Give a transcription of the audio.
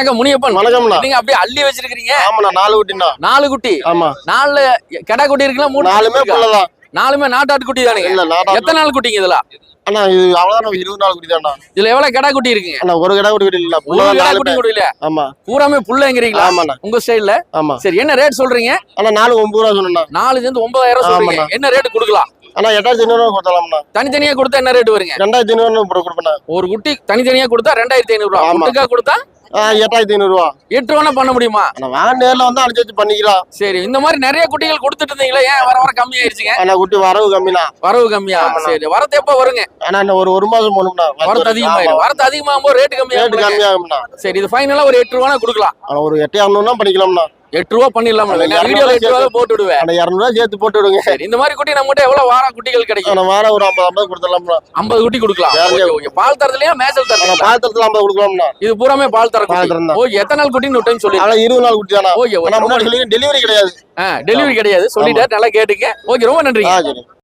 வணக்கம் முனியப்பன். வணக்கம்ண்ணா. நீங்க அப்படியே அள்ளி வச்சிருக்கீங்க ஆமாண்ணா நாலு குட்டிண்ணா. நாலு குட்டி. ஆமா. நாலு கெடா குட்டி இருக்குல்ல மூணு நாலுமே குட்டி? புள்ளதான். நாலுமே நாட்டாட்டு குட்டி நாடா எத்தனை நாள் குட்டிங்க இதுல? அண்ணா இது அவ்வளவுதான் இருபது நாலு குட்டி தான்ண்ணா இதுல எவ்வளவு கெடா குட்டி இருக்குங்க? அண்ணா ஒரு கடை குட்டி இல்ல ஒரு புள்ளதான் கெடா நாலுமே குட்டி கூட இல்ல ஆமா. பூராமே புள்ளங்கிறீங்களா? ஆமாண்ணா. உங்க ஸ்டைல்ல ஆமா. சரி என்ன ரேட் சொல்றீங்க? அண்ணா நாலு ஒன்பது ரூபா சொன்னா நாலுல இருந்து ஒன்பதாயிரம் சொல்றீங்க. என்ன ரேட் கொடுக்கலாம்? அண்ணா எட்டாயிரத்தி ஐநூறு கொடுத்தலாம்ண்ணா தனித்தனியா கொடுத்தா என்ன ரேட் வருங்க? ரெண்டாயிரத்தி ஐநூறு கொடுப்பேண்ணா ஒரு குட்டி தனித்தனியா கொடுத்தா ரெண்டாயிரத்தி ஐநூறு ரூபா. கொடுத்தா எட்டாயிரத்தி ஐநூறு ரூபா எட்டு ரூபா பண்ண முடியுமா? வாங்க நேர்ல வந்து அனுசரிச்சு பண்ணிக்கலாம் சரி இந்த மாதிரி நிறைய குட்டிகள் கொடுத்துட்டு இருந்தீங்களா ஏன் வர வர கம்மி ஆயிடுச்சுங்க குட்டி வரவு கம்மிண்ணா. வரவு கம்மியா? சரி வரது எப்ப வருங்க? அண்ணா இன்னும் ஒரு ஒரு மாசம் போகணும்ண்ணா. வரது அதிகமாயிடும் வரது அதிகமாகும் போது ரேட்டு ரேட்டு கம்மியா கம்மியாகும்ண்ணா. சரி இது ஃபைனலா ஒரு எட்டு ரூபா கொடுக்கலாம் ஒரு எட்டு இரநூறுனா பண்ணிக்கலாம்ண்ணா. எட்டு ரூபா பண்ணிடலாம் வீடியோல எட்டு ரூபா இரநூறுவா போட்டு விடுவேன் இரநூறுவா சேர்த்து போட்டு விடுங்க இந்த மாதிரி குட்டி நம்மகிட்ட எவ்வளவு வாரம் குட்டிகள் கிடைக்கும்? வாரம் ஒரு ஐம்பது ஐம்பது கொடுத்துடலாம்ண்ணா ஐம்பது குட்டி கொடுக்கலாம். பால் தரதுலயா மேசல் அண்ணா தரதுல பாத்திரத்துல ஐம்பது கொடுக்கலாம்ண்ணா இது பூராமே பால் தர பால் குட்டி. ஓகே எத்தனை நாள் குட்டின்னு டைம் சொல்லி இருபது நாள் குட்டி தானா? ஓகே டெலிவரி கிடையாது. டெலிவரி கிடையாது. சொல்லிட்டாரு நல்லா கேட்டுங்க ஓகே ரொம்ப சரி.